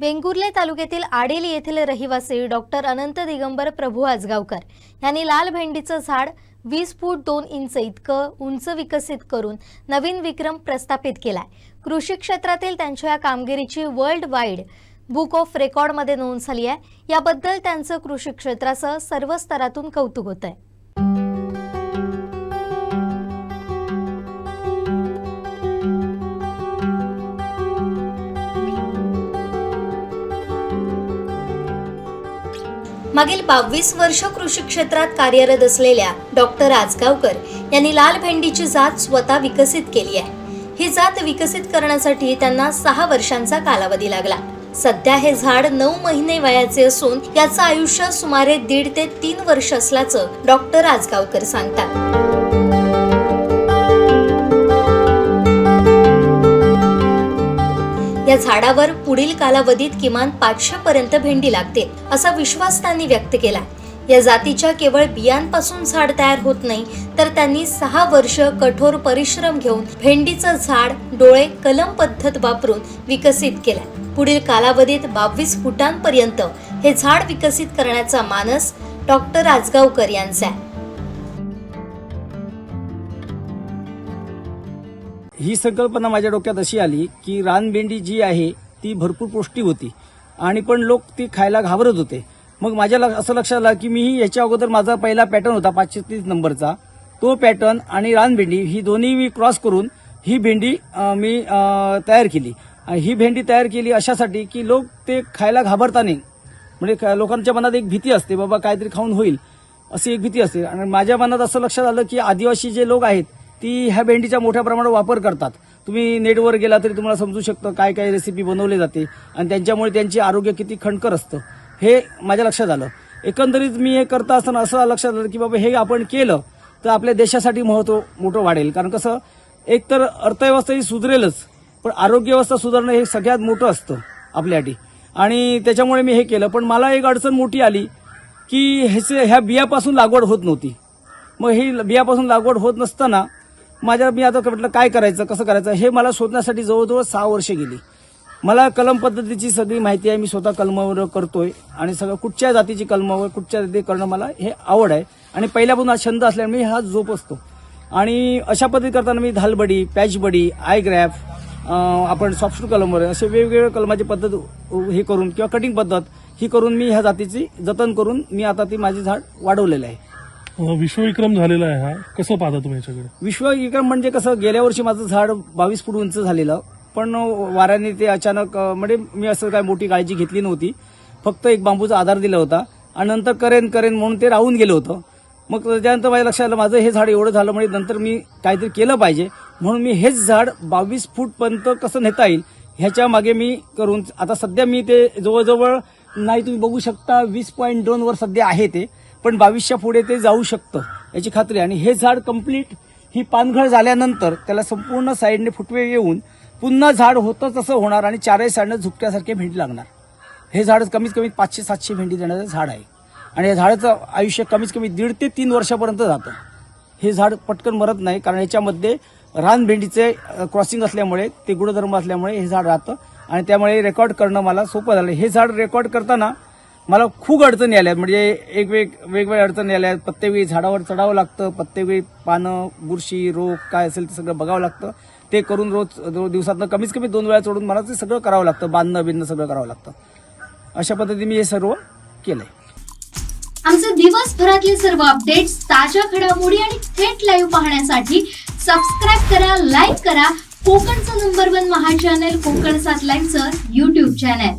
वेंगुर्ले तालुक्यातील आडेली येथील रहिवासी डॉक्टर अनंत दिगंबर प्रभू आजगावकर यांनी लाल भेंडीचं झाड वीस फूट दोन इंच इतकं उंच विकसित करून नवीन विक्रम प्रस्थापित केलाय. कृषी क्षेत्रातील त्यांच्या या कामगिरीची वर्ल्ड वाईड बुक ऑफ रेकॉर्डमध्ये नोंद झाली आहे. याबद्दल त्यांचं कृषी क्षेत्रासह सर्व स्तरातून कौतुक होत आहे मागील बावीस वर्ष कृषी क्षेत्रात कार्यरत असलेल्या डॉक्टर आजगावकर यांनी लाल भेंडीची जात स्वतः विकसित केली आहे. ही जात विकसित करण्यासाठी त्यांना सहा वर्षांचा कालावधी लागला. सध्या हे झाड नऊ महिने वयाचे असून याचं आयुष्य सुमारे दीड ते तीन वर्ष असल्याचं डॉक्टर आजगावकर सांगतात. या झाडावर पुढील कालावधीत किमान पाचशे पर्यंत भेंडी लागते असा विश्वास त्यांनी व्यक्त केला. या जातीच्या केवळ बियांपासून झाड तयार होत नाही तर त्यांनी सहा वर्ष कठोर परिश्रम घेऊन भेंडीचं झाड डोळे कलम पद्धत वापरून विकसित केलं. पुढील कालावधीत बावीस फुटांपर्यंत हे झाड विकसित करण्याचा मानस डॉक्टर आजगावकर यांचा आहे. ही संकल्पना माझ्या डोक्यात अशी आली की रानभेंडी जी आहे ती भरपूर पौष्टिक होती. आणि पण लोक ती खायला घाबरत होते. मग माझ्या असं लक्षात आलं की मी याच्या अगोदर माझा पहिला पॅटर्न होता पाचशे तीस नंबरचा. तो पॅटर्न आणि रानभेंडी ही दोन्ही मी क्रॉस करून ही भेंडी मी तयार केली. आणि ही भेंडी तयार केली अशासाठी की लोक ते खायला घाबरता नाही म्हणजे लोकांच्या मनात एक भीती असते बाबा काहीतरी खाऊन होईल अशी एक भीती असते. आणि माझ्या मनात असं लक्षात आलं की आदिवासी जे लोक आहेत ती ह्या भेंडीचा मोठ्या प्रमाणात वापर करतात. तुम्ही नेटवर गेला तरी तुम्हाला समजू शकतं काय काय रेसिपी बनवली जाते आणि त्यांच्यामुळे त्यांचे आरोग्य किती खणकर असतं. हे माझ्या लक्षात आलं. एकंदरीत मी हे करता असताना असं लक्षात आलं की बाबा हे आपण केलं तर आपल्या देशासाठी महत्त्व मोठं वाढेल. कारण कसं एक तर अर्थव्यवस्था ही सुधरेलच पण आरोग्यव्यवस्था सुधारणं हे सगळ्यात मोठं असतं आपल्यासाठी. आणि त्याच्यामुळे मी हे केलं. पण मला एक अडचण मोठी आली की ह्याचे ह्या बियापासून लागवड होत नव्हती. मग ही बियापासून लागवड होत नसताना माझ्या मी आता म्हटलं काय करायचं कसं करायचं? हे मला शोधण्यासाठी जवळजवळ सहा वर्ष गेली. मला कलम पद्धतीची सगळी माहिती आहे मी स्वतः कलमावर करतोय आणि सगळं कुठच्या जातीची कलमावर कुठच्या जाती करणं मला हे आवड आहे. आणि पहिल्यापासून हा छंद असल्यामुळे मी हा जोप असतो. आणि अशा पद्धती करताना मी धालबडी पॅचबडी आय ग्रॅफ आपण सॉफ्ट कलमवर असे वेगवेगळ्या कलमाची पद्धत हे करून किंवा कटिंग पद्धत ही करून मी ह्या जातीची जतन करून मी आता ती माझी झाड वाढवलेलं आहे. विश्वविक्रम झालेला आहे हा. कसं पाहता तुम्ही याच्याकडे? विश्वविक्रम म्हणजे कसं गेल्या वर्षी माझं झाड बावीस फूट उंच झालेलं. पण वाऱ्याने ते अचानक म्हणजे मी असं काय मोठी काळजी घेतली नव्हती. फक्त एक बांबूचा आधार दिला होता. आणि नंतर करेन करेन म्हणून ते राहून गेलं होतं. मग त्यानंतर माझ्या लक्षात आलं माझं हे झाड एवढं झालं म्हणजे नंतर मी काहीतरी केलं पाहिजे. म्हणून मी हेच झाड बावीस फूटपर्यंत कसं नेता येईल ह्याच्या मागे मी करून आता सध्या मी ते जवळजवळ नाही तुम्ही बघू शकता वीस पॉईंट दोनवर सध्या आहे ते. पण बावीसच्या पुढे ते जाऊ शकतं याची खात्री. आणि हे झाड कंप्लीट ही पानघळ झाल्यानंतर त्याला संपूर्ण साईडने फुटवे येऊन पुन्हा झाड होतं तसं होणार आणि चारही साईडनं झुपट्यासारखे भेंडी लागणार. हे झाड कमीत कमी पाचशे सातशे भेंडी देणारं झाड आहे. आणि या झाडाचं आयुष्य कमीत कमी दीड ते तीन वर्षापर्यंत जातं. हे झाड पटकन मरत नाही कारण याच्यामध्ये रानभेंडीचे क्रॉसिंग असल्यामुळे ते गुणधर्म असल्यामुळे हे झाड राहतं. आणि त्यामुळे रेकॉर्ड करणं मला सोपं झालं. हे झाड रेकॉर्ड करताना मला खूप अडचणी आल्या म्हणजे एक वेग वेगवेगळ्या अडचणी आल्या प्रत्येक झाडावर चढावं लागतं. प्रत्येक पानं बुरशी रोग काय असेल ते सगळं बघावं लागतं. ते करून रोज रोज दिवसातनं कमीत कमी दोन वेळा चढून मला ते सगळं करावं लागतं. बांधणं बिंधणं सगळं करावं लागतं. अशा पद्धतीने मी हे सर्व केलंय. आमचे दिवसभरातले सर्व अपडेट्स ताज्या घडामोडी आणि थेट लाईव्ह पाहण्यासाठी सबस्क्राईब करा लाईक करा. कोकणचं number one Maha channel Kokan सात लाईव्हचं युट्यूब चॅनल